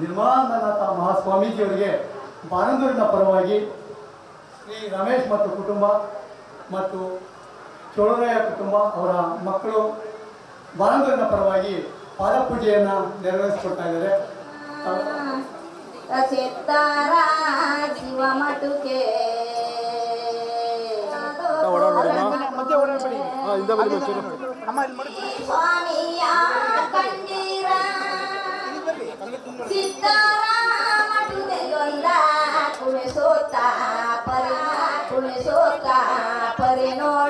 ನಿರ್ಮಾಣನಾಥ ಮಹಾಸ್ವಾಮೀಜಿಯವರಿಗೆ ಬಾನಂದೂರಿನ ಪರವಾಗಿ ಶ್ರೀ ರಮೇಶ್ ಮತ್ತು ಕುಟುಂಬ ಮತ್ತು ಚೋಳರಾಯ ಕುಟುಂಬ ಅವರ ಮಕ್ಕಳು ಬಾನಂದೂರಿನ ಪರವಾಗಿ ಪಾದಪೂಜೆಯನ್ನು ನೆರವೇರಿಸಿಕೊಡ್ತಾ ಇದ್ದಾರೆ. ಸ್ವಾಮಿಯ ಶಿವ ಮಟುಕೆ ಸ್ವಾಮಿಯ ಕಂಡೀರ ಸಿತ್ತಾರ ಮಟುದೆಲ್ಲೊಂದ ಕುಣಿಸೋತ ಪರಿ ಕುಣಿಸೋತ ಪರಿ ನೋಡೆ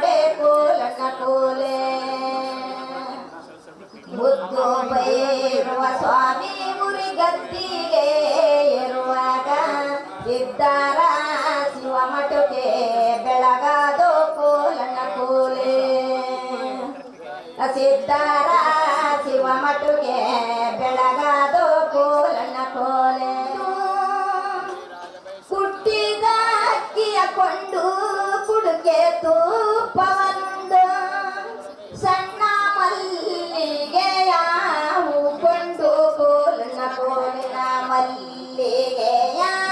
되게야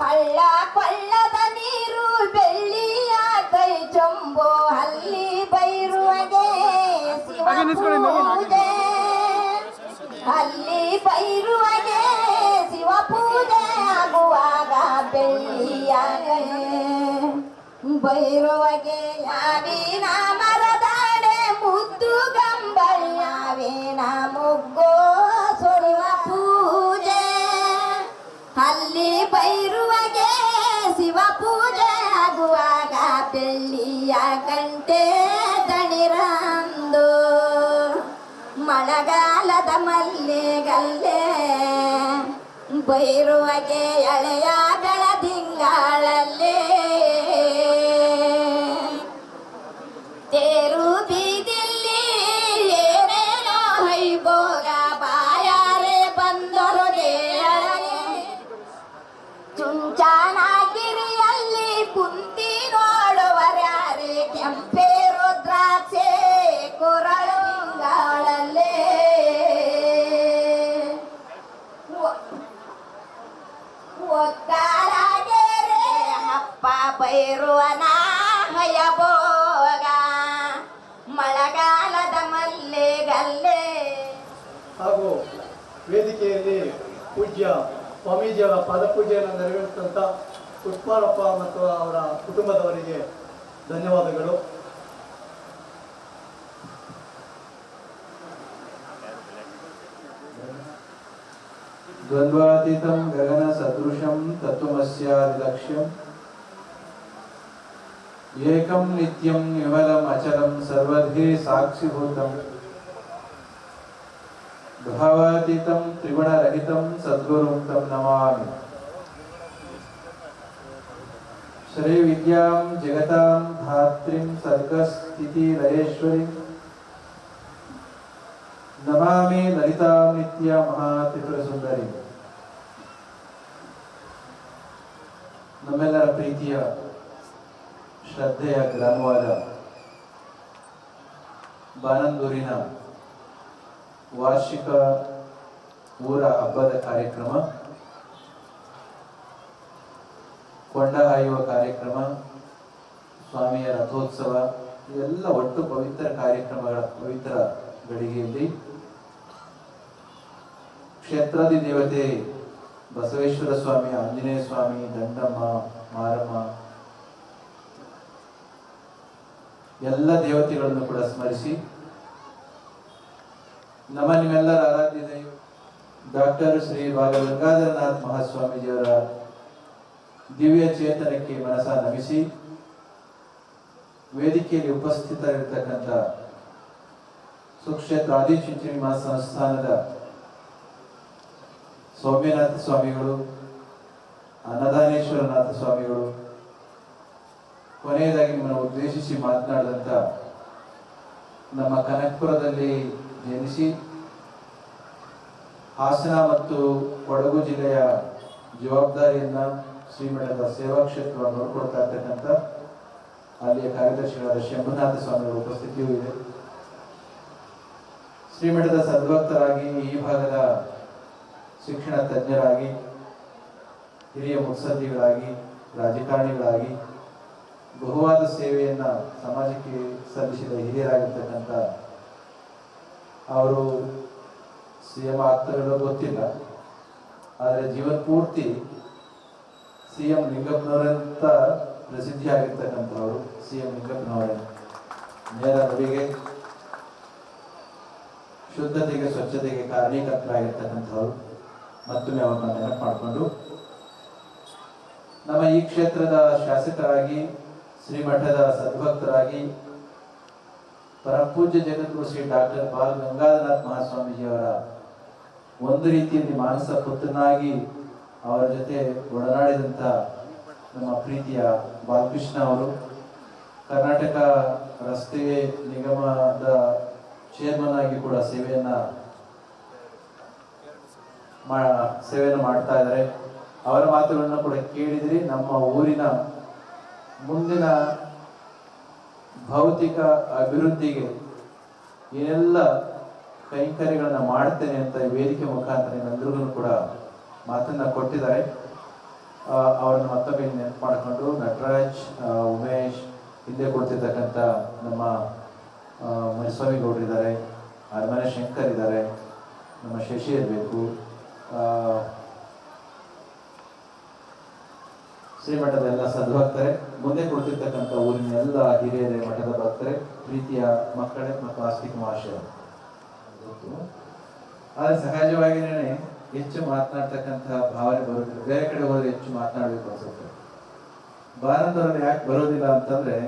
ಹಳ್ಳ ಕೊಳ್ಳದ ನೀರು ಬೆಳ್ಳಿಯ ಕೈ ಚೊಂಬು ಅಲ್ಲಿ ಬೈರುವಗೆ ಪೂಜೆ ಅಲ್ಲಿ ಬೈರುವಗೆ ಶಿವ ಪೂಜೆ ಆಗುವಾಗ ಬೆಳ್ಳಿಯ ಕೈ ಬೈರುವಗೆ ಯಾವಿನ ಮರದಾಡೆ ಮುದ್ದು ಗಂಬಳಿ ಯಾವಿನ ಮುಗ್ಗೋ ಸುರುವ ಪೂಜೆ. ಅಲ್ಲಿ ಬೆಳ್ಳಿಯ ಗಂಟೆ ದಣಿರಂದು ಮಳೆಗಾಲದ ಮಲ್ಲಿಗಲ್ಲೇ ಬೈರುವಗೆ ಎಳೆಯ ಬೆಳದಿಂಗಾಳಲ್ಲೇ ಹಪ್ಪ ಬೈರುವನ ಹಯಬೋಗ ಮಳೆಗಾಲದ ಮಲ್ಲಿಗಲ್ಲೇ ಹಾಗೂ ವೇದಿಕೆಯಲ್ಲಿ ಪೂಜ್ಯ ಸ್ವಾಮೀಜಿಯವರ ಪಾದಪೂಜೆಯನ್ನು ನೆರವೇರಿಸಿದಂಥ ಪುಷ್ಪಾರಪ್ಪ ಮತ್ತು ಅವರ ಕುಟುಂಬದವರಿಗೆ ಧನ್ಯವಾದಗಳು द्वन्द्वातीतं गगनसदृशं तत्त्वमस्यादिलक्ष्यम् एकं नित्यं विमलम् अचलं सर्वधे साक्षिभूतं भावातीतं त्रिगुणरहितं सद्गुरुं तं नमामि श्रीविद्यां जगतां धात्रीं सर्गस्थितिलयेश्वरीं ನಮಾಮಿ ಲಲಿತಾ ನಿತ್ಯ ಮಹಾತ್ರಿಪುರ ಸುಂದರಿ ನಮ್ಮೆಲ್ಲರ ಪ್ರೀತಿಯ ಶ್ರದ್ಧೆಯ ಗ್ರಾಮವಾದ ಬಾನಂದೂರಿನ ವಾರ್ಷಿಕ ಊರ ಹಬ್ಬದ ಕಾರ್ಯಕ್ರಮ, ಕೊಂಡ ಹಾಯುವ ಕಾರ್ಯಕ್ರಮ, ಸ್ವಾಮಿಯ ರಥೋತ್ಸವ, ಇವೆಲ್ಲ ಒಟ್ಟು ಪವಿತ್ರ ಕಾರ್ಯಕ್ರಮಗಳ ಪವಿತ್ರ ಗಳಿಗೆಯಲ್ಲಿ ಕ್ಷೇತ್ರಾದಿ ದೇವತೆ ಬಸವೇಶ್ವರ ಸ್ವಾಮಿ, ಆಂಜನೇಯ ಸ್ವಾಮಿ, ದಂಡಮ್ಮ, ಮಾರಮ್ಮ ಎಲ್ಲ ದೇವತೆಗಳನ್ನು ಕೂಡ ಸ್ಮರಿಸಿ. ನಮ್ಮ ನಿಮ್ಮೆಲ್ಲರ ಆರಾಧ್ಯ ದೈವ, ಡಾಕ್ಟರ್ ಶ್ರೀ ಭಾಗ ಗಂಗಾಧರನಾಥ್ ಮಹಾಸ್ವಾಮೀಜಿಯವರ ದಿವ್ಯ ಚೇತನಕ್ಕೆ ಮನಸ ನಮಿಸಿ, ವೇದಿಕೆಯಲ್ಲಿ ಉಪಸ್ಥಿತರಿರ್ತಕ್ಕಂಥ ಸುಕ್ಷೇತ್ರ ಆದಿಚುಂಚನಿ ಮಹಾ ಸಂಸ್ಥಾನದ ಸೌಮ್ಯನಾಥ ಸ್ವಾಮಿಗಳು, ಅನ್ನದಾನೇಶ್ವರನಾಥ ಸ್ವಾಮಿಗಳು ಕೊನೆಯದಾಗಿ ನಿಮ್ಮನ್ನು ಉದ್ದೇಶಿಸಿ ಮಾತನಾಡಿದಂಥ ನಮ್ಮ ಕನಕಪುರದಲ್ಲಿ ಜನಿಸಿ ಹಾಸನ ಮತ್ತು ಕೊಡಗು ಜಿಲ್ಲೆಯ ಜವಾಬ್ದಾರಿಯನ್ನು ಶ್ರೀಮಠದ ಸೇವಾ ಕ್ಷೇತ್ರವನ್ನು ನೋಡ್ಕೊಳ್ತಾ ಇರ್ತಕ್ಕಂಥ ಅಲ್ಲಿಯ ಕಾರ್ಯದರ್ಶಿಗಳಾದ ಶಂಭುನಾಥ ಸ್ವಾಮಿಗಳ ಉಪಸ್ಥಿತಿಯೂ ಇದೆ. ಶ್ರೀಮಠದ ಸದ್ಭಕ್ತರಾಗಿ ಈ ಭಾಗದ ಶಿಕ್ಷಣ ತಜ್ಞರಾಗಿ, ಹಿರಿಯ ಮುತ್ಸದ್ದಿಗಳಾಗಿ, ರಾಜಕಾರಣಿಗಳಾಗಿ ಬಹುವಾದ ಸೇವೆಯನ್ನ ಸಮಾಜಕ್ಕೆ ಸಲ್ಲಿಸಿದ ಹಿರಿಯರಾಗಿರ್ತಕ್ಕಂಥ ಅವರು ಸಿ ಎಂ ಆಗ್ತಾರೋ ಗೊತ್ತಿಲ್ಲ. ಆದರೆ ಜೀವನ ಪೂರ್ತಿ ಸಿ ಎಂ ಲಿಂಗಪ್ಪನವರಂತ ಪ್ರಸಿದ್ಧಿ ಆಗಿರ್ತಕ್ಕಂಥವ್ರು ಸಿ ಎಂ ಲಿಂಗಪ್ಪನವರೇ. ನೇರ ನುಡಿಗೆ ಶುದ್ಧತೆಗೆ ಸ್ವಚ್ಛತೆಗೆ ಕಾರಣೀಕರ್ತರಾಗಿರ್ತಕ್ಕಂಥವ್ರು. ಮತ್ತೊಮ್ಮೆ ಅವ್ರನ್ನ ನೆನಪು ಮಾಡಿಕೊಂಡು, ನಮ್ಮ ಈ ಕ್ಷೇತ್ರದ ಶಾಸಕರಾಗಿ ಶ್ರೀಮಠದ ಸದ್ಭಕ್ತರಾಗಿ ಪರಪೂಜ್ಯ ಜಗದ್ಗುರು ಶ್ರೀ ಡಾಕ್ಟರ್ ಬಾಲ್ ಗಂಗಾಧರನಾಥ್ ಮಹಾಸ್ವಾಮೀಜಿಯವರ ಒಂದು ರೀತಿಯಲ್ಲಿ ಮಾನಸ ಪುತ್ರನಾಗಿ ಅವರ ಜೊತೆ ಒಡನಾಡಿದಂಥ ನಮ್ಮ ಪ್ರೀತಿಯ ಬಾಲಕೃಷ್ಣ ಅವರು, ಕರ್ನಾಟಕ ರಸ್ತೆ ನಿಗಮದ ಚೇರ್ಮನ್ ಆಗಿ ಕೂಡ ಸೇವೆಯನ್ನು ಮಾ, ಸೇವೆಯನ್ನು ಮಾಡ್ತಾ ಇದ್ದಾರೆ. ಅವರ ಮಾತುಗಳನ್ನು ಕೂಡ ಕೇಳಿದ್ರಿ. ನಮ್ಮ ಊರಿನ ಮುಂದಿನ ಭೌತಿಕ ಅಭಿವೃದ್ಧಿಗೆ ಏನೆಲ್ಲ ಕೈಂಕರ್ಯಗಳನ್ನು ಮಾಡ್ತೇನೆ ಅಂತ ವೇದಿಕೆ ಮುಖಾಂತರ ನಿಮ್ಮೆಲ್ಲರಿಗೂ ಕೂಡ ಮಾತನ್ನ ಕೊಟ್ಟಿದ್ದಾರೆ. ಅವರನ್ನು ಮತ್ತೊಮ್ಮೆ ನೆನಪು ಮಾಡಿಕೊಂಡು ನಟರಾಜ್ ಉಮೇಶ್, ಹಿಂದೆ ಕೊಡ್ತಿರ್ತಕ್ಕಂಥ ನಮ್ಮ ಮುನಿಸ್ವಾಮಿ ಗೌಡ್ರಿದ್ದಾರೆ ಅರಮನೆ ಶಂಕರ್ ಇದ್ದಾರೆ, ನಮ್ಮ ಶಶಿ ಇರಬೇಕು ಶ್ರೀಮಠದ ಎಲ್ಲ ಸದ್ಭಕ್ತರೆ ಮುಂದೆ ಕೊಡ್ತಿರ್ತಕ್ಕಂಥ ಊರಿನ ಎಲ್ಲ ಹಿರಿಯರೇ ಮಠದ ಭಕ್ತರೆ, ಪ್ರೀತಿಯ ಮಕ್ಕಳೇ ಮತ್ತು ಆಸ್ತಿಕ ಮಹಾಶಯ ಆದರೆ ಸಹಜವಾಗಿನೇ ಹೆಚ್ಚು ಮಾತನಾಡ್ತಕ್ಕಂಥ ಭಾವನೆ ಬರೋದಿಲ್ಲ ಬೇರೆ ಕಡೆ ಹೋದ್ರೆ ಹೆಚ್ಚು ಮಾತನಾಡಬೇಕು ಅನ್ಸುತ್ತೆ ಭಾರತದಲ್ಲಿ ಯಾಕೆ ಬರೋದಿಲ್ಲ ಅಂತಂದ್ರೆ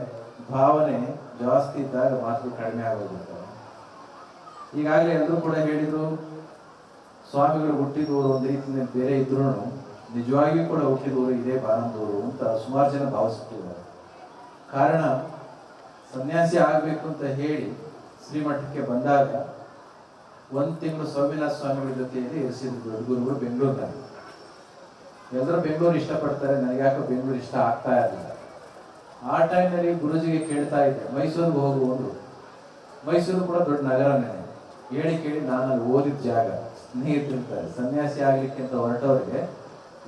ಭಾವನೆ ಜಾಸ್ತಿ ಇದ್ದಾಗ ಮಾತು ಕಡಿಮೆ ಆಗೋದಿಲ್ಲ ಈಗಾಗಲೇ ಎಲ್ಲರೂ ಕೂಡ ಹೇಳಿದ್ರು ಸ್ವಾಮಿಗಳು ಹುಟ್ಟಿದ್ದು ಒಂದು ರೀತಿಯಲ್ಲಿ ಬೇರೆ ಇದ್ರು ನಿಜವಾಗಿಯೂ ಕೂಡ ಹುಟ್ಟಿದವರು ಇದೇ ಬಾನಂದವರು ಅಂತ ಸುಮಾರು ಜನ ಭಾವಿಸುತ್ತಿದ್ದಾರೆ. ಕಾರಣ, ಸನ್ಯಾಸಿ ಆಗಬೇಕು ಅಂತ ಹೇಳಿ ಶ್ರೀಮಠಕ್ಕೆ ಬಂದಾಗ ಒಂದು ತಿಂಗಳು ಸೌಮ್ಯನಾಥ ಸ್ವಾಮಿಗಳ ಜೊತೆಯಲ್ಲಿ ಇರಿಸಿದ್ರು ಗುರುಗಳು ಬೆಂಗಳೂರಿನಲ್ಲಿ. ಎಲ್ಲರೂ ಬೆಂಗಳೂರು ಇಷ್ಟಪಡ್ತಾರೆ ನನಗೆ ಯಾಕೋ ಬೆಂಗಳೂರು ಇಷ್ಟ ಆಗ್ತಾ ಇರಲಿಲ್ಲ. ಆ ಟೈಮ್ನಲ್ಲಿ ಗುರುಜಿಗೆ ಕೇಳ್ತಾ ಇದ್ದೆ, ಮೈಸೂರಿಗೆ ಹೋಗು ಒಂದು ಮೈಸೂರು ಕೂಡ ದೊಡ್ಡ ನಗರನೇ. ಹೇಳಿ ಕೇಳಿ ನಾನು ಅಲ್ಲಿ ಓದಿದ ಜಾಗ. ಸ್ನೇಹಿತರಿರ್ತಾರೆ ಸನ್ಯಾಸಿ ಆಗಲಿಕ್ಕೆ ಅಂತ ಹೊರಟವರಿಗೆ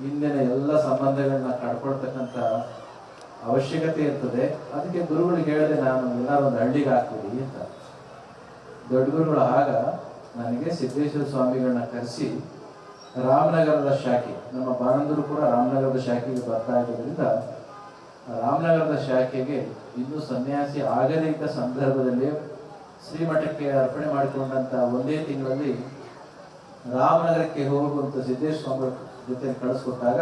ಹಿಂದಿನ ಎಲ್ಲ ಸಂಬಂಧಗಳನ್ನ ಕಳ್ಕೊಳ್ತಕ್ಕಂತ ಅವಶ್ಯಕತೆ ಇರ್ತದೆ. ಅದಕ್ಕೆ ಗುರುಗಳಿಗೆ ಹೇಳಿದೆ ನಾನು ಎಲ್ಲಾರು ಒಂದು ಹಳ್ಳಿಗೆ ಹಾಕ್ಬಿಡಿ ಅಂತ. ದೊಡ್ಡ ಗುರುಗಳು ಆಗ ನನಗೆ ಸಿದ್ದೇಶ್ವರ ಸ್ವಾಮಿಗಳನ್ನ ಕರೆಸಿ ರಾಮನಗರದ ಶಾಖೆ, ನಮ್ಮ ಬಾನಂದರು ಕೂಡ ರಾಮನಗರದ ಶಾಖೆಗೆ ಬರ್ತಾ ಇದ್ದರಿಂದ ರಾಮನಗರದ ಶಾಖೆಗೆ ಇನ್ನೂ ಸನ್ಯಾಸಿ ಆಗದೇ ಇದ್ದ ಸಂದರ್ಭದಲ್ಲಿ ಶ್ರೀಮಠಕ್ಕೆ ಅರ್ಪಣೆ ಮಾಡಿಕೊಂಡಂತ ಒಂದೇ ತಿಂಗಳಲ್ಲಿ ರಾಮನಗರಕ್ಕೆ ಹೋಗುವಂತ ಸಿದ್ದೇಶ್ವರ ಸ್ವಾಮಿ ಜೊತೆ ಕಳಿಸ್ಕೊಟ್ಟಾಗ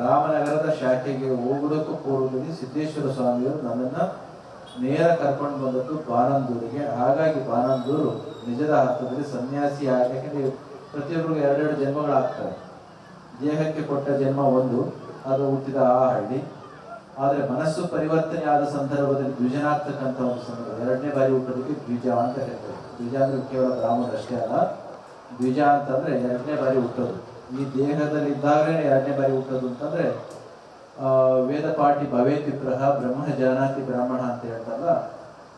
ರಾಮನಗರದ ಶಾಖೆಗೆ ಹೋಗುವುದಕ್ಕೂ ಪೂರ್ವದಲ್ಲಿ ಸಿದ್ದೇಶ್ವರ ಸ್ವಾಮಿಯವರು ನನ್ನನ್ನು ನೇರ ಕರ್ಕೊಂಡು ಬಂದದ್ದು ಬಾನಂದೂರಿಗೆ ಹಾಗಾಗಿ ಬಾನಂದೂರು ನಿಜದ ಅರ್ಥದಲ್ಲಿ ಸನ್ಯಾಸಿ ಯಾಕಂದ್ರೆ ಪ್ರತಿಯೊಬ್ಬರಿಗೂ ಎರಡೆರಡು ಜನ್ಮಗಳಾಗ್ತವೆ. ದೇಹಕ್ಕೆ ಕೊಟ್ಟ ಜನ್ಮ ಒಂದು, ಅದು ಹುಟ್ಟಿದ ಆ ಹಳ್ಳಿ. ಆದರೆ ಮನಸ್ಸು ಪರಿವರ್ತನೆ ಆದ ಸಂದರ್ಭದಲ್ಲಿ ದ್ವಿಜನಾಗ್ತಕ್ಕಂಥ ಒಂದು ಸಂದರ್ಭ. ಎರಡನೇ ಬಾರಿ ಹುಟ್ಟೋದಕ್ಕೆ ದ್ವಿಜ ಅಂತ ಹೇಳ್ತಾರೆ. ದ್ವಿಜ ಅಂದ್ರೆ ಕೇವಲ ಅಷ್ಟೇ ಅಲ್ಲ. ದ್ವಿಜ ಅಂತಂದ್ರೆ ಎರಡನೇ ಬಾರಿ ಹುಟ್ಟೋದು. ಈ ದೇಹದಲ್ಲಿ ಇದ್ದಾಗಲೇ ಎರಡನೇ ಬಾರಿ ಹುಟ್ಟೋದು ಅಂತಂದ್ರೆ ಆ, ವೇದ ಪಾಠಿ ಭವೇತ್ ವಿಗ್ರಹ ಬ್ರಹ್ಮ ಜಾನಾತಿ ಬ್ರಾಹ್ಮಣ ಅಂತ ಹೇಳ್ತಾರಲ್ಲ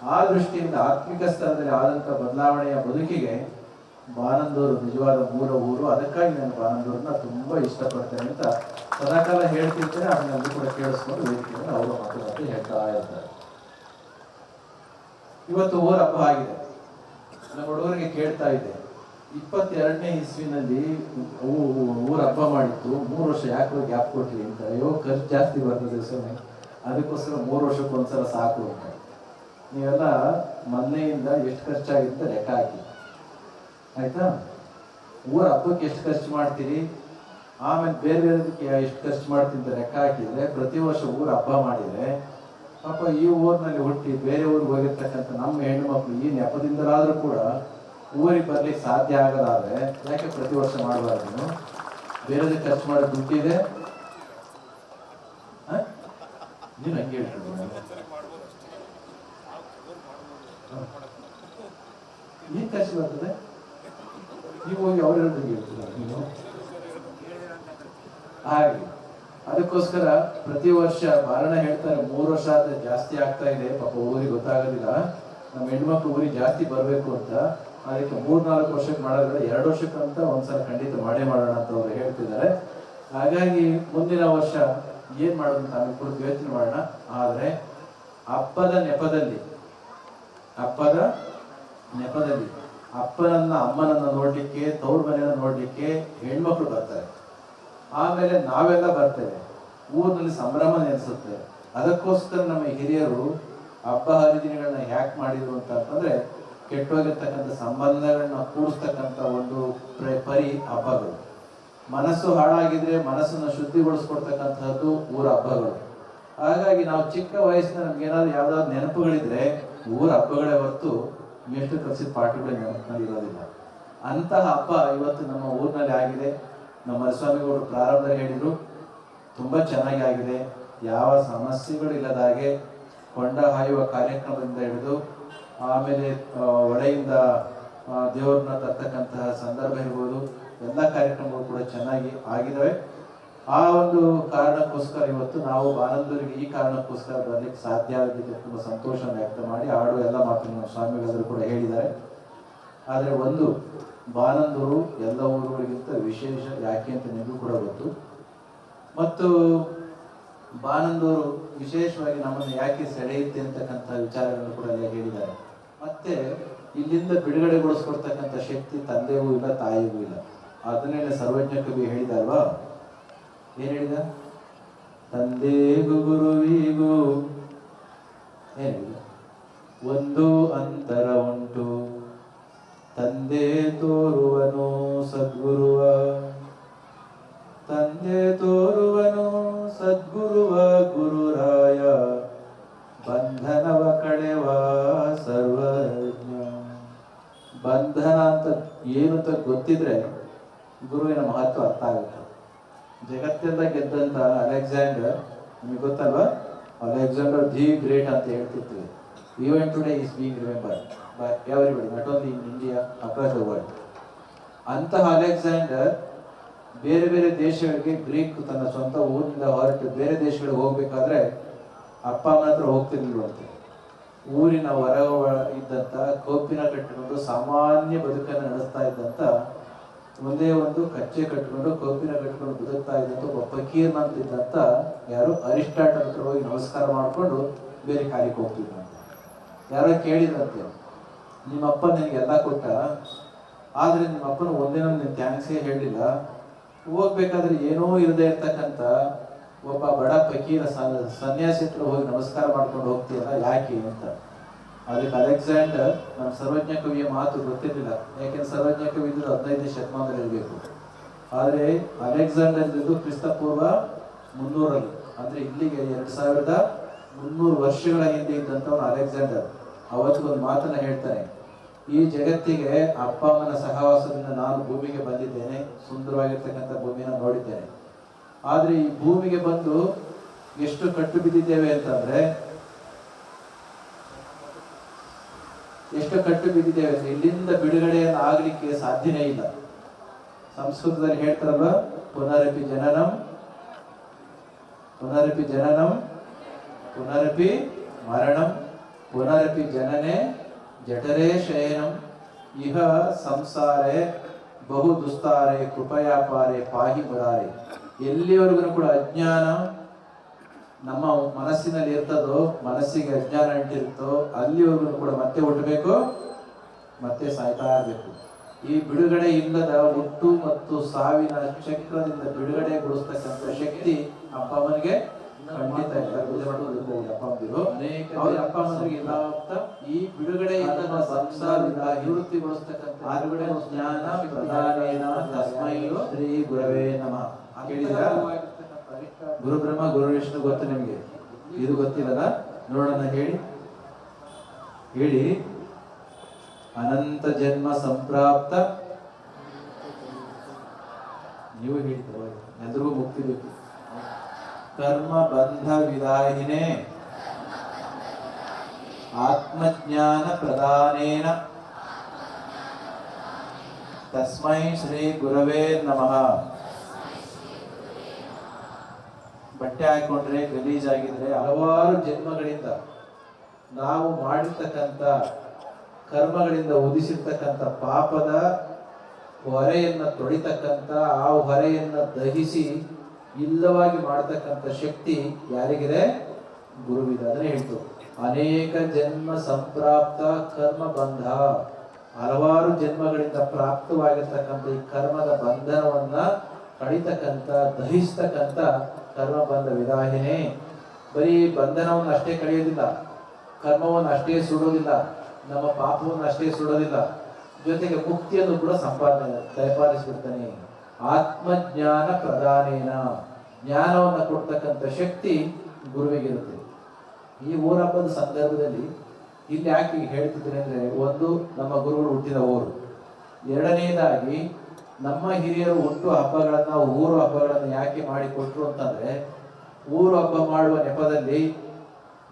ಆ ದೃಷ್ಟಿಯಿಂದ ಆತ್ಮಿಕ ಸ್ಥಳದಲ್ಲಿ ಆದಂಥ ಬದಲಾವಣೆಯ ಬದುಕಿಗೆ ಬಾನಂದೂರು ನಿಜವಾದ ಮೂಲ ಊರು. ಅದಕ್ಕಾಗಿ ನಾನು ಬಾನಂದೂರನ್ನ ತುಂಬಾ ಇಷ್ಟಪಡ್ತೇನೆ ಅಂತ ಸದಾಕಾಲ ಹೇಳ್ತಿರ್ತಾರೆ. ಅದನ್ನ ಅಲ್ಲಿ ಕೂಡ ಕೇಳಿಸ್ಕೊಂಡು ವೇದಿಕೆಯನ್ನು ಅವರು ಮಾತುಕತೆ ಹೇಳ್ತಾ ಇರ್ತಾರೆ ಇವತ್ತು ಊರ ಹಬ್ಬ ಆಗಿದೆ. ನಮ್ಮ ಹುಡುಗರಿಗೆ ಕೇಳ್ತಾ ಇದ್ದೆ. ಇಪ್ಪತ್ತೆರಡನೇ ಇಸ್ವಿನಲ್ಲಿ ಊರ ಹಬ್ಬ ಮಾಡಿತ್ತು. ಮೂರು ವರ್ಷ ಯಾಕೆ ಗ್ಯಾಪ್ ಕೊಟ್ರಿ ಅಂತ ಅಯ್ಯೋ, ಖರ್ಚು ಜಾಸ್ತಿ ಬರ್ತದೆ ಸೊನ್ನೆ. ಅದಕ್ಕೋಸ್ಕರ ಮೂರು ವರ್ಷಕ್ಕೊಂದ್ಸಲ ಸಾಕು ಅಂತ. ನೀವೆಲ್ಲ ಮೊನ್ನೆಯಿಂದ ಎಷ್ಟು ಖರ್ಚಾಗಿತ್ತು ಲೆಕ್ಕ ಹಾಕಿ. ಆಯ್ತಾ? ಊರ ಹಬ್ಬಕ್ಕೆ ಎಷ್ಟು ಖರ್ಚು ಮಾಡ್ತೀರಿ? ಆಮೇಲೆ ಬೇರೆ ಬೇರೆದಕ್ಕೆ ಎಷ್ಟು ಖರ್ಚು ಮಾಡ್ತೀನಿ ಅಂತ ಲೆಕ್ಕ ಹಾಕಿದ್ರೆ, ಪ್ರತಿ ವರ್ಷ ಊರ ಹಬ್ಬ ಮಾಡಿದ್ರೆ, ಪಾಪ ಈ ಊರಿನಲ್ಲಿ ಹುಟ್ಟಿ ಬೇರೆ ಊರಿಗೆ ಹೋಗಿರ್ತಕ್ಕಂಥ ನಮ್ಮ ಹೆಣ್ಣು ಮಕ್ಕಳು ಈ ನೆಪದಿಂದಲಾದರೂ ಕೂಡ ಊರಿಗೆ ಬರ್ಲಿಕ್ಕೆ ಸಾಧ್ಯ ಆಗದಾದ್ರೆ ಯಾಕೆ ಪ್ರತಿ ವರ್ಷ ಮಾಡಬಾರ್ದು ಬೇರೆದಕ್ಕೆ ಖರ್ಚು ಮಾಡೋ ದುಡ್ಡಿದೆ? ನೀನು ಹಂಗೆ ಹೇಳ್ತಿದ್ದೀನಿ ಏನ್ ಖರ್ಚು ಬರ್ತದೆ? ನೀವು ಹೋಗಿ ಅವ್ರ ಹೇಳ್ತೀರ ನೀನು? ಹಾಗೆ. ಅದಕ್ಕೋಸ್ಕರ ಪ್ರತಿ ವರ್ಷ ಬಾರಣ ಹೇಳ್ತಾರೆ, ಮೂರು ವರ್ಷ ಆದ್ರೆ ಜಾಸ್ತಿ ಆಗ್ತಾ ಇದೆ. ಪಾಪ ಊರಿಗೆ ಗೊತ್ತಾಗೋದಿಲ್ಲ. ನಮ್ಮ ಹೆಣ್ಮಕ್ಳು ಊರಿಗೆ ಜಾಸ್ತಿ ಬರಬೇಕು ಅಂತ. ಅದಕ್ಕೆ ಮೂರ್ ನಾಲ್ಕು ವರ್ಷಕ್ಕೆ ಮಾಡೋದ್ರೆ ಎರಡು ವರ್ಷಕ್ಕಂತ ಒಂದ್ಸಲ ಖಂಡಿತ ಮಾಡೇ ಮಾಡೋಣ ಅಂತ ಅವ್ರು ಹೇಳ್ತಿದ್ದಾರೆ. ಹಾಗಾಗಿ ಮುಂದಿನ ವರ್ಷ ಏನ್ ಮಾಡೋದು ಆಮೇಲೆ ಕುರಿತು ಯೋಚನೆ ಮಾಡೋಣ. ಆದ್ರೆ ಅಪ್ಪದ ನೆಪದಲ್ಲಿ ಅಪ್ಪದ ನೆಪದಲ್ಲಿ ಅಪ್ಪನನ್ನ, ಅಮ್ಮನನ್ನ ನೋಡ್ಲಿಕ್ಕೆ ತವ್ರ ಮನೆಯನ್ನ ನೋಡ್ಲಿಕ್ಕೆ ಹೆಣ್ಮಕ್ಳು ಬರ್ತಾರೆ. ಆಮೇಲೆ ನಾವೆಲ್ಲ ಬರ್ತೇವೆ. ಊರಿನಲ್ಲಿ ಸಂಭ್ರಮ ನೆನೆಸುತ್ತೆ ಅದಕ್ಕೋಸ್ಕರ ನಮ್ಮ ಹಿರಿಯರು ಹಬ್ಬ ಹರಿದಿನಗಳನ್ನ ಯಾಕೆ ಮಾಡಿದ್ರು ಅಂತ ಅಂತಂದ್ರೆ ಕೆಟ್ಟೋಗಿರ್ತಕ್ಕಂಥ ಸಂಬಂಧಗಳನ್ನ ಕೂಡಿಸ್ತಕ್ಕಂಥ ಒಂದು ಪ್ರ- ಹಬ್ಬಗಳು. ಮನಸ್ಸು ಹಾಳಾಗಿದ್ರೆ ಮನಸ್ಸನ್ನು ಶುದ್ಧಿಗೊಳಿಸ್ಕೊಡ್ತಕ್ಕಂಥದ್ದು ಊರ ಹಬ್ಬಗಳು. ಹಾಗಾಗಿ ನಾವು ಚಿಕ್ಕ ವಯಸ್ಸಿನ ನಮ್ಗೆ ಏನಾದ್ರು ಯಾವ್ದಾದ್ರು ನೆನಪುಗಳಿದ್ರೆ ಊರ ಹಬ್ಬಗಳೇ ಹೊರತು ಎಷ್ಟು ಕಲಿಸಿದ ಪಾಠಗಳೇ ನೆನಪಿನಲ್ಲಿ ಇರೋದಿಲ್ಲ. ಅಂತಹ ಹಬ್ಬ ಇವತ್ತು ನಮ್ಮ ಊರಿನಲ್ಲಿ ಆಗಿದೆ. ನಮ್ಮ ಸ್ವಾಮಿಗಳು ಪ್ರಾರಂಭದಲ್ಲಿ ಹೇಳಿದರು. ತುಂಬಾ ಚೆನ್ನಾಗಿ ಆಗಿದೆ. ಯಾವ ಸಮಸ್ಯೆಗಳು ಇಲ್ಲದ ಹಾಗೆ ಕೊಂಡ ಹಾಯುವ ಕಾರ್ಯಕ್ರಮದಿಂದ ಹಿಡಿದು ಆಮೇಲೆ ಹೊಳೆಯಿಂದ ದೇವರನ್ನ ತರ್ತಕ್ಕಂತಹ ಸಂದರ್ಭ ಇರ್ಬೋದು, ಎಲ್ಲ ಕಾರ್ಯಕ್ರಮಗಳು ಕೂಡ ಚೆನ್ನಾಗಿ ಆಗಿದ್ದಾವೆ ಆ ಒಂದು ಕಾರಣಕ್ಕೋಸ್ಕರ ಇವತ್ತು ನಾವು ಆನಂದೂರಿಗೆ ಈ ಕಾರಣಕ್ಕೋಸ್ಕರ ಬರಲಿಕ್ಕೆ ಸಾಧ್ಯ ಆಗಿದೆ ತುಂಬ ಸಂತೋಷ ವ್ಯಕ್ತ ಮಾಡಿ ಆಡು ಎಲ್ಲ ಮಾತನ್ನು ಸ್ವಾಮಿಗಳೆಲ್ಲರೂ ಕೂಡ ಹೇಳಿದ್ದಾರೆ. ಆದರೆ ಒಂದು ಬಾನಂದೂರು ಎಲ್ಲ ಊರುಗಳಿಗಿಂತ ವಿಶೇಷ ಯಾಕೆ ಅಂತ ನಿಮಗೂ ಕೂಡ ಗೊತ್ತು. ಮತ್ತು ಬಾನಂದೂರು ವಿಶೇಷವಾಗಿ ನಮ್ಮನ್ನು ಯಾಕೆ ಸೆಳೆಯುತ್ತೆ ಅಂತಕ್ಕಂಥ ವಿಚಾರಗಳನ್ನು ಕೂಡ ಎಲ್ಲ ಹೇಳಿದ್ದಾರೆ. ಮತ್ತೆ ಇಲ್ಲಿಂದ ಬಿಡುಗಡೆಗೊಳಿಸ್ಕೊಡ್ತಕ್ಕಂಥ ಶಕ್ತಿ ತಂದೆಗೂ ಇಲ್ಲ, ತಾಯಿಗೂ ಇಲ್ಲ. ಅದನ್ನೇ ಸರ್ವಜ್ಞ ಕವಿ ಹೇಳಿದ ಅಲ್ವಾ? ಏನ್ ಹೇಳಿದ? ತಂದೆಗೂ ಗುರುವಿಗೂ. ಏನ್ ಒಂದು ಅಂತರ ಉಂಟು. ತಂದೆ ತೋರುವನು ಸದ್ಗುರುವ. ತಂದೆ ತೋರುವನು ಸದ್ಗುರುವ ಗುರುರಾಯ. ಅಂತ ಗೊತ್ತಿದ್ರೆ ಗುರುವಿನ ಮಹತ್ವ ಅರ್ಥ ಆಗುತ್ತೆ. ಜಗತ್ತೆಲ್ಲ ಗೆದ್ದಂತ ಅಲೆಕ್ಸಾಂಡರ್, ನಿಮಗೆ ಗೊತ್ತಲ್ವಾ? ಅಲೆಕ್ಸಾಂಡರ್ ದಿ ಗ್ರೇಟ್ ಅಂತ ಹೇಳ್ತಿರ್ತೀವಿ. Event today is being remember by everybody not only in India across the world ಅಂತಹ ಅಲೆಕ್ಸಾಂಡರ್ ಬೇರೆ ಬೇರೆ ದೇಶಗಳಿಗೆ ಗ್ರೀಕ್ ತನ್ನ ಸ್ವಂತ ಊರಿನಿಂದ ಹೊರಟು ಬೇರೆ ದೇಶಗಳಿಗೆ ಹೋಗ್ಬೇಕಾದ್ರೆ ಅಪ್ಪ ಅಮ್ಮನ ಹತ್ರ ಹೋಗ್ತಿರ್ಲಿಲ್ವಂತೆ. ಊರಿನ ಹೊರ ಇದ್ದಂತ ಕೋಪಿನ ಕಟ್ಟಿಕೊಂಡು ಸಾಮಾನ್ಯ ಬದುಕನ್ನು ನಡೆಸ್ತಾ ಇದ್ದಂತ ಒಂದೇ ಒಂದು ಕಚ್ಚೆ ಕಟ್ಟಿಕೊಂಡು ಕೋಪಿನ ಕಟ್ಟಿಕೊಂಡು ಬದುಕ್ತಾ ಇದ್ದಂತ ಒಬ್ಬ ಅಂತ ಇದ್ದಂತ ಯಾರು ಅರಿಸ್ಟಾಟಲ್ ಹತ್ರ ಹೋಗಿ ನಮಸ್ಕಾರ ಮಾಡಿಕೊಂಡು ಬೇರೆ ಕಾರ್ಯಕ್ಕೆ ಹೋಗ್ತಿದ್ದಂತೆ. ಯಾರೋ ಕೇಳಿದ್ರಂತೆ, ನಿಮ್ಮಪ್ಪ ನಿನಗೆ ಎಲ್ಲ ಕೊಟ್ಟ? ಆದ್ರೆ ನಿಮ್ಮಪ್ಪನ ಒಂದೇ ನೀನು ಥ್ಯಾಂಕ್ಸೇ ಹೇಳಿಲ್ಲ. ಹೋಗ್ಬೇಕಾದ್ರೆ ಏನೋ ಇರದೇ ಇರ್ತಕ್ಕಂಥ ಒಬ್ಬ ಬಡ ಫಕೀರ ಸನ್ಯಾಸಿ ಹತ್ರ ಹೋಗಿ ನಮಸ್ಕಾರ ಮಾಡ್ಕೊಂಡು ಹೋಗ್ತೀಯಲ್ಲ ಯಾಕೆ ಅಂತ. ಅದಕ್ಕೆ ಅಲೆಕ್ಸಾಂಡರ್ ನಮ್ಮ ಸರ್ವಜ್ಞ ಕವಿಯ ಮಾತು ಗೊತ್ತಿರಲಿಲ್ಲ. ಯಾಕೆಂದ್ರೆ ಸರ್ವಜ್ಞ ಕವಿ ಇದ್ದು ಹದಿನೈದನೇ ಶತಮಾನದಲ್ಲಿ ಇರಬೇಕು. ಆದರೆ ಅಲೆಕ್ಸಾಂಡರ್ ಇದ್ದು ಕ್ರಿಸ್ತಪೂರ್ವ ಮುನ್ನೂರಲ್ಲಿ. ಅಂದ್ರೆ ಇಲ್ಲಿಗೆ ಎರಡು ಸಾವಿರದ ಮುನ್ನೂರು ವರ್ಷಗಳ ಹಿಂದೆ ಇದ್ದಂಥವನು ಅಲೆಕ್ಸಾಂಡರ್. ಅವತ್ತು ಒಂದು ಮಾತನ್ನ ಹೇಳ್ತಾನೆ. ಈ ಜಗತ್ತಿಗೆ ಅಪ್ಪ, ಅಮ್ಮನ ಸಹವಾಸದಿಂದ ನಾನು ಭೂಮಿಗೆ ಬಂದಿದ್ದೇನೆ. ಸುಂದರವಾಗಿರ್ತಕ್ಕಂಥ ಭೂಮಿಯನ್ನು ನೋಡಿದ್ದೇನೆ. ಆದ್ರೆ ಈ ಭೂಮಿಗೆ ಬಂದು ಎಷ್ಟು ಕಟ್ಟು ಬಿದ್ದಿದ್ದೇವೆ ಅಂತಂದ್ರೆ, ಎಷ್ಟು ಕಟ್ಟು ಬಿದ್ದಿದ್ದೇವೆ ಅಂದ್ರೆ ಇಲ್ಲಿಂದ ಬಿಡುಗಡೆಯನ್ನು ಆಗ್ಲಿಕ್ಕೆ ಸಾಧ್ಯನೇ ಇಲ್ಲ. ಸಂಸ್ಕೃತದಲ್ಲಿ ಹೇಳ್ತಾರಲ್ಲ ಪುನರಪಿ ಜನನಂ ಪುನರಪಿ ಜನನಂ, ಪುನರಪಿ ಮರಣಂ, ಪುನರಪಿ ಜನನೆ ಜಠರೇ ಶಯನಂ, ಇಹ ಸಂಸಾರೆ ಬಹು ದುಸ್ತಾರೆ ಕೃಪಯಾಪಾರೆ ಪಾಹಿ ಬರಾರೆ ಎಲ್ಲಿವರೆಗೂ ಕೂಡ ಅಜ್ಞಾನ ನಮ್ಮ ಮನಸ್ಸಿನಲ್ಲಿ ಇರ್ತದೋ ಮನಸ್ಸಿಗೆ ಅಜ್ಞಾನ ಅಂಟಿರ್ತೋ ಅಲ್ಲಿವರೆಗೂ ಕೂಡ ಮತ್ತೆ ಹುಟ್ಟಬೇಕು ಮತ್ತೆ ಸಾಯ್ತಾ ಇರಬೇಕು. ಈ ಬಿಡುಗಡೆ ಇಲ್ಲದ ಹುಟ್ಟು ಮತ್ತು ಸಾವಿನ ಚಕ್ರದಿಂದ ಬಿಡುಗಡೆಗೊಳಿಸ್ತಕ್ಕಂಥ ಶಕ್ತಿ ಅಪ್ಪ ಅಮ್ಮನಿಗೆ ಖಂಡಿತ ಇಲ್ಲ ಪೂಜೆ ಅಪ್ಪ ಅನೇಕ ಅವ್ರ ಅಪ್ಪ ಅಮ್ಮನಿಗೆ ಇಲ್ಲ ಅಂತ ಈ ಬಿಡುಗಡೆ ಇಲ್ಲದ ಸಂಸಾರದಿಂದ ನಿವೃತ್ತಿಗೊಳಿಸ್ತಕ್ಕಂಥ ಜ್ಞಾನ ಪ್ರಧಾನೇನ ತಸ್ಮೈ ಶ್ರೀ ಗುರವೇ ನಮಃ. ಕೇಳಿದ್ರ? ಗುರು ಬ್ರಹ್ಮ ಗುರು ವಿಷ್ಣು ಗೊತ್ತು ನಿಮಗೆ? ಇದು ಗೊತ್ತಿಲ್ಲಲ್ಲ ನೋಡೋಣ, ಹೇಳಿ. ಹೇಳಿ. ಅನಂತ ಜನ್ಮ ಸಂಪ್ರಾಪ್ತ. ನೀವು ಹೇಳ್ತೀರ ಎಲ್ರಿಗೂ ಮುಕ್ತಿ ಬೇಕು. ಕರ್ಮ ಬಂಧ ವಿದಾಯಿನೇ. ಆತ್ಮಜ್ಞಾನ ಪ್ರದಾನೇನ. ತಸ್ಮೈ ಶ್ರೀ ಗುರವೇ ನಮಃ. ಬಟ್ಟೆ ಹಾಕೊಂಡ್ರೆ ಗಲೀಜಾಗಿದ್ರೆ ಹಲವಾರು ಜನ್ಮಗಳಿಂದ ನಾವು ಮಾಡಿರ್ತಕ್ಕಂಥ ಕರ್ಮಗಳಿಂದ ಉದಿಸಿರ್ತಕ್ಕಂಥ ಪಾಪದ ಹೊರೆಯನ್ನ ತೊಳಿತಕ್ಕಂಥ, ಆ ಹೊರೆಯನ್ನ ದಹಿಸಿ ಇಲ್ಲವಾಗಿ ಮಾಡತಕ್ಕಂಥ ಶಕ್ತಿ ಯಾರಿಗಿದೆ? ಗುರುವಿದೆ. ಅದನ್ನೇ ಹೇಳ್ತು. ಅನೇಕ ಜನ್ಮ ಸಂಪ್ರಾಪ್ತ ಕರ್ಮ ಬಂಧ. ಹಲವಾರು ಜನ್ಮಗಳಿಂದ ಪ್ರಾಪ್ತವಾಗಿರ್ತಕ್ಕಂಥ ಈ ಕರ್ಮದ ಬಂಧನವನ್ನ ಕಡಿತಕ್ಕಂಥ, ದಹಿಸ್ತಕ್ಕಂಥ ಕರ್ಮ ಬಂಧ ವಿದಾಹಿನೇ ಬರೀ ಬಂಧನವನ್ನು ಅಷ್ಟೇ ಕಳೆಯೋದಿಲ್ಲ ಕರ್ಮವನ್ನು ಅಷ್ಟೇ ಸುಡೋದಿಲ್ಲ, ನಮ್ಮ ಪಾಪವನ್ನು ಅಷ್ಟೇ ಸುಡೋದಿಲ್ಲ, ಜೊತೆಗೆ ಮುಕ್ತಿಯನ್ನು ಕೂಡ ಸಂಪಾದನೆ ದಯಪಾಲಿಸಿಬಿಡ್ತಾನೆ ಆತ್ಮಜ್ಞಾನ ಪ್ರಧಾನೇನ. ಜ್ಞಾನವನ್ನು ಕೊಡ್ತಕ್ಕಂಥ ಶಕ್ತಿ ಗುರುವಿಗಿರುತ್ತೆ. ಈ ಊರ ಸಂದರ್ಭದಲ್ಲಿ ಇಲ್ಲಿ ಯಾಕೆ ಹೇಳ್ತಿದ್ರೆ ಅಂದ್ರೆ, ಒಂದು ನಮ್ಮ ಗುರುಗಳು ಹುಟ್ಟಿದ ಊರು. ಎರಡನೇದಾಗಿ ನಮ್ಮ ಹಿರಿಯರು ಒಟ್ಟು ಹಬ್ಬಗಳನ್ನ, ಊರು ಹಬ್ಬಗಳನ್ನು ಯಾಕೆ ಮಾಡಿಕೊಟ್ರು ಅಂತಂದ್ರೆ, ಊರು ಹಬ್ಬ ಮಾಡುವ ನೆಪದಲ್ಲಿ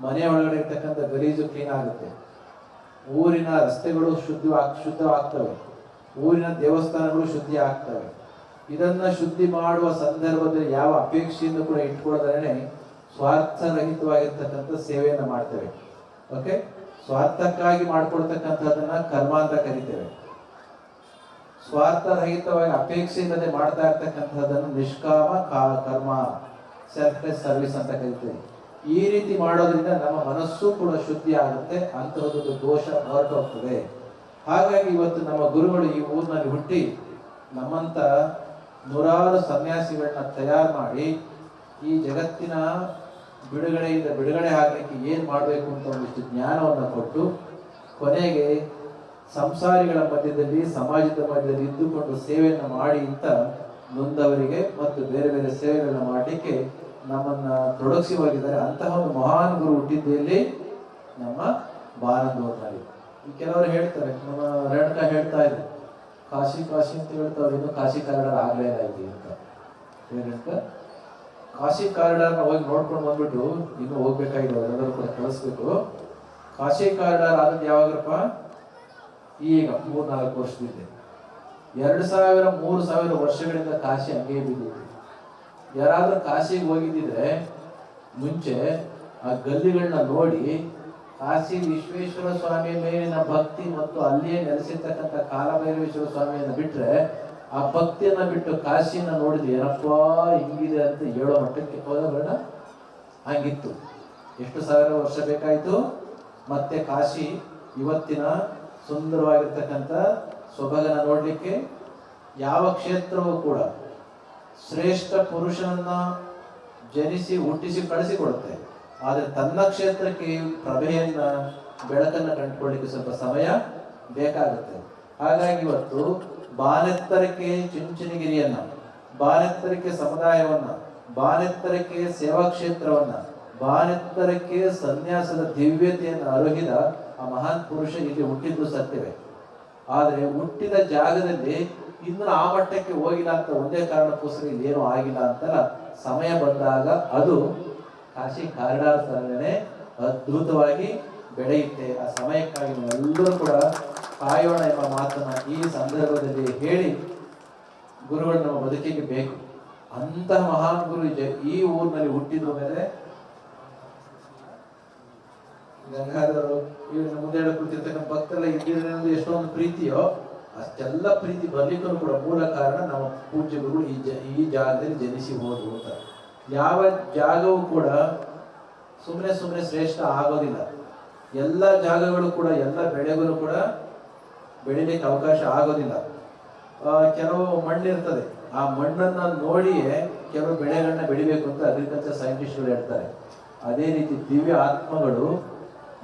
ಮನೆ ಒಳಗಡೆ ಇರ್ತಕ್ಕಂಥ ಗಲೀಜು ಕ್ಲೀನ್ ಆಗುತ್ತೆ. ಊರಿನ ರಸ್ತೆಗಳು ಶುದ್ಧ ಶುದ್ಧವಾಗ್ತವೆ. ಊರಿನ ದೇವಸ್ಥಾನಗಳು ಶುದ್ಧಿ ಆಗ್ತವೆ. ಇದನ್ನ ಶುದ್ಧಿ ಮಾಡುವ ಸಂದರ್ಭದಲ್ಲಿ ಯಾವ ಅಪೇಕ್ಷೆಯನ್ನು ಕೂಡ ಇಟ್ಕೊಳ್ಳೋದ್ರೆ ಸ್ವಾರ್ಥರಹಿತವಾಗಿರ್ತಕ್ಕಂಥ ಸೇವೆಯನ್ನು ಮಾಡ್ತೇವೆ. ಓಕೆ ಸ್ವಾರ್ಥಕ್ಕಾಗಿ ಮಾಡ್ಕೊಳ್ತಕ್ಕಂಥದ್ದನ್ನ ಕರ್ಮ ಅಂತ ಕರಿತೇವೆ. ಸ್ವಾರ್ಥರಹಿತವಾಗಿ ಅಪೇಕ್ಷೆ ಮಾಡ್ತಾ ಇರ್ತಕ್ಕಂಥದ್ದನ್ನು ನಿಷ್ಕಾಮ ಕರ್ಮ ಸೆಲ್ಫ್ಲೆಸ್ ಸರ್ವಿಸ್ ಅಂತ ಕರಿತೇವೆ. ಈ ರೀತಿ ಮಾಡೋದ್ರಿಂದ ನಮ್ಮ ಮನಸ್ಸು ಕೂಡ ಶುದ್ಧಿ ಆಗುತ್ತೆ ಅಂತಹದ್ದು ದೋಷ ಹೊರಟೋಗ್ತದೆ. ಹಾಗಾಗಿ ಇವತ್ತು ನಮ್ಮ ಗುರುಗಳು ಈ ಊರಿನಲ್ಲಿ ಹುಟ್ಟಿ ನಮ್ಮಂತ ನೂರಾರು ಸನ್ಯಾಸಿಗಳನ್ನ ತಯಾರು ಮಾಡಿ ಈ ಜಗತ್ತಿನ ಬಿಡುಗಡೆಯಿಂದ ಬಿಡುಗಡೆ ಆಗಲಿಕ್ಕೆ ಏನು ಮಾಡಬೇಕು ಅಂತ ಒಂದಿಷ್ಟು ಜ್ಞಾನವನ್ನು ಕೊಟ್ಟು ಕೊನೆಗೆ ಸಂಸಾರಿಗಳ ಮಧ್ಯದಲ್ಲಿ, ಸಮಾಜದ ಮಧ್ಯದಲ್ಲಿ ಇದ್ದುಕೊಂಡು ಸೇವೆಯನ್ನು ಮಾಡಿ ಅಂತ ನೊಂದವರಿಗೆ ಮತ್ತು ಬೇರೆ ಬೇರೆ ಸೇವೆಗಳನ್ನ ಮಾಡಲಿಕ್ಕೆ ನಮ್ಮನ್ನ ತೊಡಗಿಸಿ ಹೋಗಿದ್ದಾರೆ ಅಂತಹ ಒಂದು ಮಹಾನ್ ಗುರು ಹುಟ್ಟಿದ್ದೆಯಲ್ಲಿ ನಮ್ಮ ಈ ಕೆಲವರು ಹೇಳ್ತಾರೆ, ನಮ್ಮ ರೇಣುಕ ಹೇಳ್ತಾ ಇದ್ರು ಕಾಶಿ ಕಾಶಿ ಅಂತ ಹೇಳ್ತಾ ಇನ್ನು ಕಾಶಿ ಕಾರಿಡಾರ್ ಆಗ್ಲೇ ಇಲ್ಲ ಅಂತ. ರೇಣುಕ? ಕಾಶಿ ಕಾರಿಡಾರ್ನ ಹೋಗಿ ನೋಡ್ಕೊಂಡು ಬಂದ್ಬಿಟ್ಟು ಇನ್ನು ಹೋಗ್ಬೇಕಾಗಿದೆ ಎಲ್ಲರೂ ಕೂಡ ಕಳಿಸ್ಬೇಕು. ಕಾಶಿ ಕಾರಿಡಾರ್ ಆದದ್ದು ಯಾವಾಗಪ್ಪ ಈಗ ಮೂರ್ ನಾಲ್ಕು ವರ್ಷದಿಂದ. ಎರಡು ಸಾವಿರ, ಮೂರು ಸಾವಿರ ವರ್ಷಗಳಿಂದ ಕಾಶಿ ಹಂಗೆ ಬಿದ್ದಿದೆ. ಯಾರಾದ್ರೂ ಕಾಶಿಗೆ ಹೋಗಿದ್ದಿದ್ರೆ ಮುಂಚೆ ಆ ಗಲ್ಲಿಗಳನ್ನ ನೋಡಿ ಕಾಶಿ ವಿಶ್ವೇಶ್ವರ ಸ್ವಾಮಿ ಮೇಲಿನ ಭಕ್ತಿ ಮತ್ತು ಅಲ್ಲಿಯೇ ನೆಲೆಸಿರ್ತಕ್ಕಂಥ ಕಾಲಭೈರವೇಶ್ವರ ಸ್ವಾಮಿಯನ್ನ ಬಿಟ್ರೆ ಆ ಭಕ್ತಿಯನ್ನ ಬಿಟ್ಟು ಕಾಶಿಯನ್ನ ನೋಡಿದ್ರೆ ಏನಪ್ಪಾ ಹಿಂಗಿದೆ ಅಂತ ಹೇಳೋ ಮಟ್ಟಕ್ಕೆ ಹೋದವರಣ ಹಂಗಿತ್ತು. ಎಷ್ಟು ಸಾವಿರ ವರ್ಷ ಬೇಕಾಯಿತು? ಮತ್ತೆ ಕಾಶಿ ಇವತ್ತಿನ ಸುಂದರವಾಗಿರ್ತಕ್ಕಂಥ ಸೊಬಗನ ನೋಡಲಿಕ್ಕೆ ಯಾವ ಕ್ಷೇತ್ರವೂ ಕೂಡ ಶ್ರೇಷ್ಠ ಪುರುಷನನ್ನ ಜನಿಸಿ, ಹುಟ್ಟಿಸಿ, ಕಳಿಸಿಕೊಡುತ್ತೆ. ಆದರೆ ತನ್ನ ಕ್ಷೇತ್ರಕ್ಕೆ ಪ್ರಭೆಯನ್ನ, ಬೆಳಕನ್ನ ಕಂಡುಕೊಳ್ಳಿಕ್ಕೆ ಸ್ವಲ್ಪ ಸಮಯ ಬೇಕಾಗುತ್ತೆ. ಹಾಗಾಗಿ ಇವತ್ತು ಬಾಲೆತ್ತರಕ್ಕೆ ಚುಂಚನಗಿರಿಯನ್ನ ಬಾಲೆತ್ತರಕ್ಕೆ ಸಮುದಾಯವನ್ನ ಬಾಲೆತ್ತರಕ್ಕೆ ಸೇವಾ ಕ್ಷೇತ್ರವನ್ನ ಬಾನೆತ್ತರಕ್ಕೆ ಸನ್ಯಾಸದ ದಿವ್ಯತೆಯನ್ನು ಅರುಹಿದ ಆ ಮಹಾನ್ ಪುರುಷ ಇಲ್ಲಿ ಹುಟ್ಟಿದ್ದು ಸತ್ಯವೇ. ಆದರೆ ಹುಟ್ಟಿದ ಜಾಗದಲ್ಲಿ ಇನ್ನು ಆ ಮಟ್ಟಕ್ಕೆ ಹೋಗಿಲ್ಲ ಅಂತ ಒಂದೇ ಕಾರಣಕ್ಕೋಸ್ಕರ ಇಲ್ಲೇನೂ ಆಗಿಲ್ಲ ಅಂತಲ್ಲ, ಸಮಯ ಬಂದಾಗ ಅದು ಕಾಶಿ ಕಾರಿಡಾರ್ ತರನೇ ಅದ್ಭುತವಾಗಿ ಬೆಳೆಯುತ್ತೆ. ಆ ಸಮಯಕ್ಕಾಗಿ ನಾವೆಲ್ಲರೂ ಕೂಡ ಕಾಯೋಣ ಎಂಬ ಮಾತನ್ನ ಈ ಸಂದರ್ಭದಲ್ಲಿ ಹೇಳಿ ಗುರುಗಳು ನಮ್ಮ ಬದುಕಿಗೆ ಬೇಕು. ಅಂತಹ ಮಹಾನ್ ಗುರು ಈ ಊರಿನಲ್ಲಿ ಹುಟ್ಟಿದ ಮೇಲೆ ಗಂಗಾಧರರು ಇವ್ರು ಮುಂದೆ ಕುಳಿತಿರ್ತಕ್ಕಂಥ ಭಕ್ತರೆಲ್ಲ ಇದ್ದಿದ್ರೆ ಅನ್ನೋದು ಎಷ್ಟೊಂದು ಪ್ರೀತಿಯೋ, ಅಷ್ಟೆಲ್ಲ ಪ್ರೀತಿ ಬರ್ಲಿಕ್ಕೂ ಕೂಡ ಮೂಲ ಕಾರಣ ನಮ್ಮ ಪೂಜ್ಯ ಈ ಜ, ಈ ಜಾಗದಲ್ಲಿ ಜನಿಸಿ ಹೋದ್ರು ಅಂತ. ಯಾವ ಜಾಗವೂ ಕೂಡ ಸುಮ್ಮನೆ ಸುಮ್ಮನೆ ಶ್ರೇಷ್ಠ ಆಗೋದಿಲ್ಲ. ಎಲ್ಲ ಜಾಗಗಳು ಕೂಡ, ಎಲ್ಲ ಬೆಳೆಗಳು ಕೂಡ ಬೆಳಿಲಿಕ್ಕೆ ಅವಕಾಶ ಆಗೋದಿಲ್ಲ. ಕೆಲವು ಮಣ್ಣಿರ್ತದೆ ಆ ಮಣ್ಣನ್ನ ನೋಡಿಯೇ ಕೆಲವು ಬೆಳೆಗಳನ್ನ ಬೆಳಿಬೇಕು ಅಂತ ಅಗ್ರಿಕಲ್ಚರ್ ಸೈಂಟಿಸ್ಟ್ಗಳು ಹೇಳ್ತಾರೆ. ಅದೇ ರೀತಿ ದಿವ್ಯ ಆತ್ಮಗಳು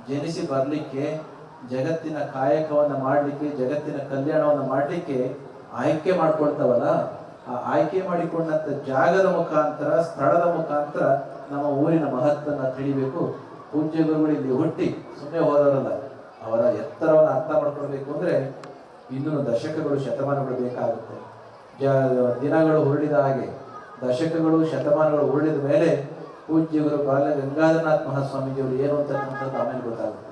ಜನಿಸಿ ಬರಲಿಕ್ಕೆ, ಜಗತ್ತಿನ ಕಾಯಕವನ್ನು ಮಾಡಲಿಕ್ಕೆ, ಜಗತ್ತಿನ ಕಲ್ಯಾಣವನ್ನು ಮಾಡಲಿಕ್ಕೆ ಆಯ್ಕೆ ಮಾಡ್ಕೊಳ್ತಾವಲ್ಲ, ಆ ಆಯ್ಕೆ ಮಾಡಿಕೊಂಡಂತ ಜಾಗದ ಮುಖಾಂತರ, ಸ್ಥಳದ ಮುಖಾಂತರ ನಮ್ಮ ಊರಿನ ಮಹತ್ವನ ತಿಳಿಬೇಕು. ಪೂಜ್ಯ ಗುರುಗಳು ಇಲ್ಲಿ ಹುಟ್ಟಿ ಸುಮ್ಮನೆ ಹೋದವರಲ್ಲ, ಅವರ ಎತ್ತರವನ್ನು ಅರ್ಥ ಮಾಡ್ಕೊಳ್ಬೇಕು ಅಂದ್ರೆ ಇನ್ನೂ ದಶಕಗಳು ಶತಮಾನಗಳು ಬೇಕಾಗುತ್ತೆ. ಜ- ದಿನಗಳು ಉರುಳಿದ ಹಾಗೆ ದಶಕಗಳು ಶತಮಾನಗಳು ಉರುಳಿದ ಮೇಲೆ ಪೂಜ್ಯ ಗುರು ಬಾಲ ಗಂಗಾಧರನಾಥ್ ಅವರು ಏನು ಅಂತಕ್ಕಂಥದ್ದು ಆಮೇಲೆ ಗೊತ್ತಾಗುತ್ತೆ.